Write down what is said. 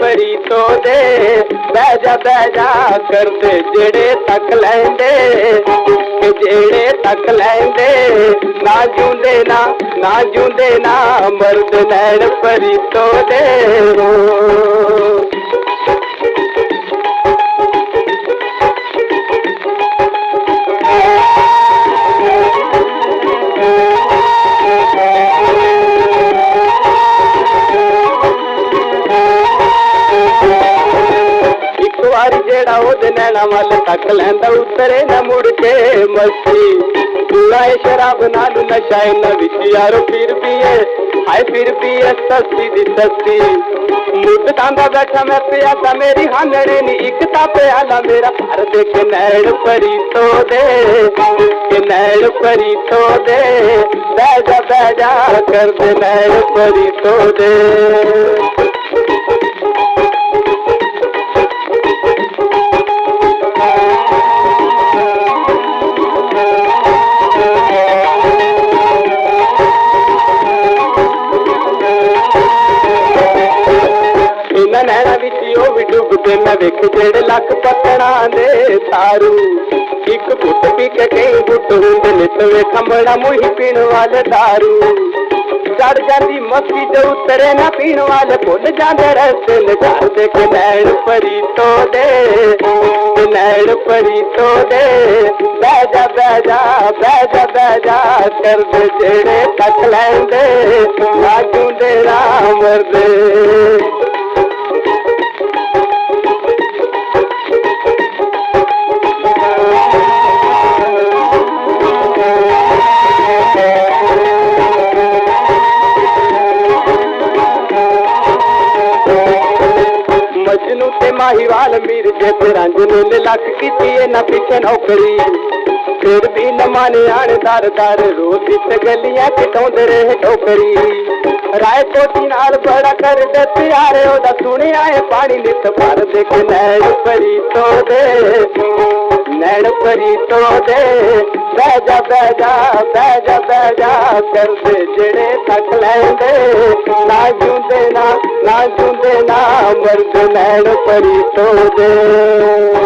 ਪਰੀ ਤੋਂ ਦੇ ਬਹਿ ਜਾ ਬਹਿ ਜਾ ਕਰਦੇ ਜਿਹੜੇ ਤੱਕ ਲੈਂਦੇ। ਜਿਹੜੇ ਤੱਕ ਲੈਂਦੇ, ਨਾ ਜੂੰਦੇ ਨਾ ਨਾ ਜੂੰਦੇ ਨਾ ਮਰਦ ਨੈਣ ਪਰੀ ਤੋਂ ਦੇ ਵਾਰੀ ਜਿਹੜਾ ਉਹਦੇ ਨੈਣਾ ਵੱਲ ਤੱਕ ਲੈਂਦਾ, ਉਤਰੇ ਨਾ ਮੁੜ ਕੇ ਮਸਤੀ। ਪੂਰਾ ਇਹ ਸ਼ਰਾਬ ਨਾਲ ਨਸ਼ਾ ਇਹਨਾਂ ਵਿੱਚ ਯਾਰੋ ਫਿਰ ਵੀ ਏ ਹਾਏ ਫਿਰ ਵੀ ਏ ਸਸਤੀ ਦੀ ਸਸਤੀ ਮੁੱਦ ਤਾਂਦਾ ਬੈਠਾ ਮੈਂ ਪਿਆ ਤਾਂ ਮੇਰੀ ਹਾਨੜੇ ਨੀ, ਇੱਕ ਤਾਂ ਪਿਆਲਾ ਮੇਰਾ। ਭਰ ਦੇ ਕੇ ਨੈਣ ਪਰੀ ਤੋਂ ਦੇ ਕਿ ਨੈਣ ਪਰੀ ਤੋਂ ਦੇ ਬਹਿ ਜਾ ਬਹਿ ਜਾ, ਕਰਦੇ ਨੈਣ ਪਰੀ ਤੋਂ ਦੇ ਉਹ ਵੀ ਡੁੱਬਦੇ ਮੈਂ ਵੇਖ, ਜਿਹੜੇ ਲੱਖ ਪੱਤਣਾ ਦੇ ਤਾਰੂ ਇੱਕ ਘੁੱਟ ਪੀ ਕੇ ਕਈ ਘੁੱਟ ਹੁੰਦੇ ਨੇ, ਤਵੇ ਖੰਬੜਾ ਮੁਹੀ ਪੀਣ ਵਾਲੇ ਦਾਰੂ। ਚੜ ਜਾਂਦੀ ਮਸਤੀ ਦੇ ਉਤਰੇ ਨਾ ਪੀਣ ਵਾਲੇ, ਭੁੱਲ ਜਾਂਦੇ ਰਸਤੇ ਨਜ਼ਾਰ ਦੇ ਕੇ ਨੈਣ ਪਰੀ ਤੋਂ ਦੇ ਨੈਣ ਪਰੀ ਤੋਂ ਦੇ। ਬਹਿ ਜਾ ਬਹਿ ਜਾ ਬਹਿ ਜਾ ਬਹਿ ਜਾ ਕਰਦੇ ਜਿਹੜੇ ਤੱਕ ਲੈਂਦੇ। ਨਾ ਜੂੰਦੇ ਨਾ ਮਰਦੇ ਮਾਹੀਵਾਲ ਮੀਰ ਜੇ ਤੇ ਰੰਜਨੂ ਨੇ ਲੱਖ ਕੀਤੀ ਇਹ ਨਾ ਪਿੱਛੇ ਨੌਕਰੀ। ਫਿਰ ਵੀ ਨ ਮਾਨੇ ਦਰ ਦਰ ਰੋਟੀ ਤੇ ਗਲੀਆਂ ਕਟਾਉਂਦੇ ਰਹੇ ਟੋਕਰੀ ਰਾਏ ਕੋਟੀ ਨਾਲ ਬੜਾ ਕਰਦੇ ਪਿਆਰੇ ਉਹਦਾ ਸੁਣਿਆ ਏ ਪਾਣੀ ਨਿਤ ਭਰ ਦੇ ਕੇ, ਨੈਣ ਪਰੀ ਤੋਂ ਦੇ ਨੈਣ ਪਰੀ ਤੋਂ ਦੇ ਬਹਿ ਜਾ ਬਹਿ ਜਾ ਬਹਿ ਜਾ ਬਹਿ ਜਾ ਕਰਦੇ ਜਿਹੜੇ ਤੱਕ ਲੈਂਦੇ ਨਾ ਜੂੰਦੇ ਨਾ ਨਾ ਜੂੰਦੇ ਨਾ ਮਰਦ ਨੈਣ ਪਰੀ ਤੋਂ ਦੇ